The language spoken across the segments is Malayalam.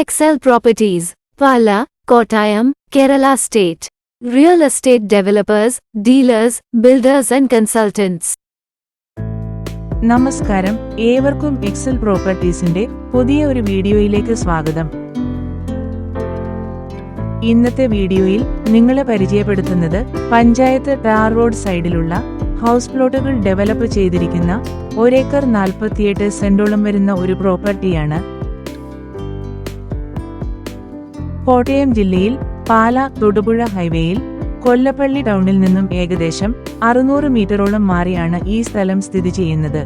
Excel Properties, Pala, Kottayam, Kerala State. Real estate developers, dealers, builders and consultants. നമസ്കാരം ഏവർക്കും എക്സൽ പ്രോപ്പർട്ടീസിന്റെ പുതിയ ഒരു വീഡിയോയിലേക്ക് സ്വാഗതം ഇന്നത്തെ വീഡിയോയിൽ നിങ്ങളെ പരിചയപ്പെടുത്തുന്നത് പഞ്ചായത്ത് ടാർ റോഡ് സൈഡിലുള്ള ഹൗസ് പ്ലോട്ടുകൾ ഡെവലപ്പ് ചെയ്തിരിക്കുന്ന ഒരേക്കർ നാൽപ്പത്തിയെട്ട് സെന്റോളം വരുന്ന ഒരു പ്രോപ്പർട്ടിയാണ് കോട്ടയം ജില്ലയിൽ പാല തൊടുപുഴ ഹൈവേയിൽ കൊല്ലപ്പള്ളി ടൗണിൽ നിന്നും ഏകദേശം അറുന്നൂറ് മീറ്ററോളം മാറിയാണ് ഈ സ്ഥലം സ്ഥിതി ചെയ്യുന്നത്.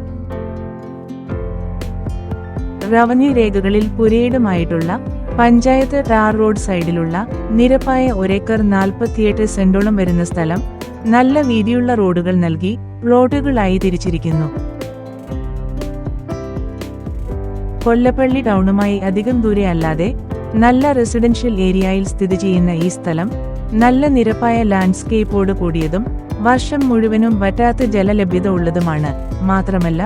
റവന്യൂ രേഖകളിൽ പുരയിടമായിട്ടുള്ള പഞ്ചായത്ത് ടാർ റോഡ് സൈഡിലുള്ള നിരപ്പായ ഒരേക്കർ നാൽപ്പത്തിയെട്ട് സെന്റോളം വരുന്ന സ്ഥലം നല്ല വീതിയുള്ള റോഡുകൾ നൽകി പ്ലോട്ടുകളായി തിരിച്ചിരിക്കുന്നു. കൊല്ലപ്പള്ളി ടൗണുമായി അധികം ദൂരെ അല്ലാതെ നല്ല റെസിഡൻഷ്യൽ ഏരിയയിൽ സ്ഥിതി ചെയ്യുന്ന ഈ സ്ഥലം നല്ല നിരപ്പായ ലാൻഡ്സ്കേപ്പോട് കൂടിയതും വർഷം മുഴുവനും വറ്റാത്ത ജലലഭ്യത ഉള്ളതുമാണ്. മാത്രമല്ല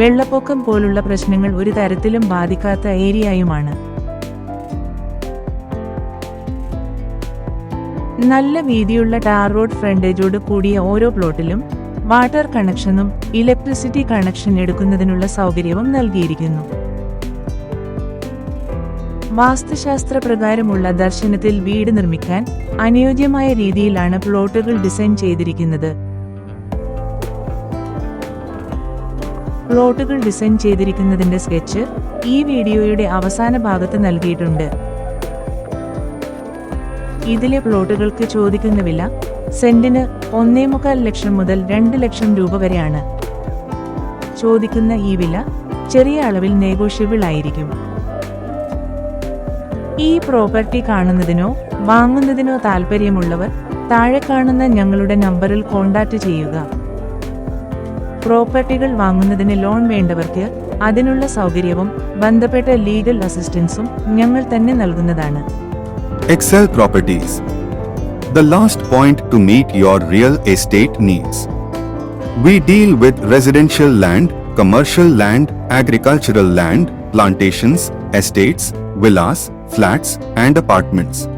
വെള്ളപ്പൊക്കം പോലുള്ള പ്രശ്നങ്ങൾ ഒരു തരത്തിലും ബാധിക്കാത്ത ഏരിയയുമാണ് നല്ല വീതിയുള്ള ടാർ റോഡ് ഫ്രണ്ടേജോട് കൂടിയ ഓരോ പ്ലോട്ടിലും വാട്ടർ കണക്ഷനും ഇലക്ട്രിസിറ്റി കണക്ഷൻ എടുക്കുന്നതിനുള്ള സൗകര്യവും നൽകിയിരിക്കുന്നു. വാസ്തുശാസ്ത്ര പ്രകാരമുള്ള ദർശനത്തിൽ വീട് നിർമ്മിക്കാൻ അനുയോജ്യമായ രീതിയിലാണ് പ്ലോട്ടുകൾ ഡിസൈൻ ചെയ്തിരിക്കുന്നത്. പ്ലോട്ടുകൾ ഡിസൈൻ ചെയ്തിരിക്കുന്നതിന്റെ സ്കെച്ച് ഈ വീഡിയോയുടെ അവസാന ഭാഗത്ത് നൽകിയിട്ടുണ്ട്. ഇതിലെ പ്ലോട്ടുകൾക്ക് ചോദിക്കുന്ന വില സെന്റിന് ഒന്നേ മുക്കാൽ ലക്ഷം മുതൽ രണ്ട് ലക്ഷം രൂപ വരെയാണ്. ചോദിക്കുന്ന ഈ വില ചെറിയ അളവിൽ നെഗോഷ്യബിൾ ആയിരിക്കും. ഈ പ്രോപ്പർട്ടി കാണുന്നതിനോ വാങ്ങുന്നതിനോ താല്പര്യമുള്ളവർ താഴെ കാണുന്ന ഞങ്ങളുടെ നമ്പറിൽ കോൺടാക്ട് ചെയ്യുക. പ്രോപ്പർട്ടികൾ വാങ്ങുന്നതിന് ലോൺ വേണ്ടവർക്ക് അതിനുള്ള സൗകര്യവും ബന്ധപ്പെട്ട ലീഗൽ അസിസ്റ്റൻസും ഞങ്ങൾ തന്നെ നൽകുന്നതാണ്. Excel properties the last point to meet your real estate needs we deal with residential land commercial land agricultural land plantations estates villas, flats, and apartments.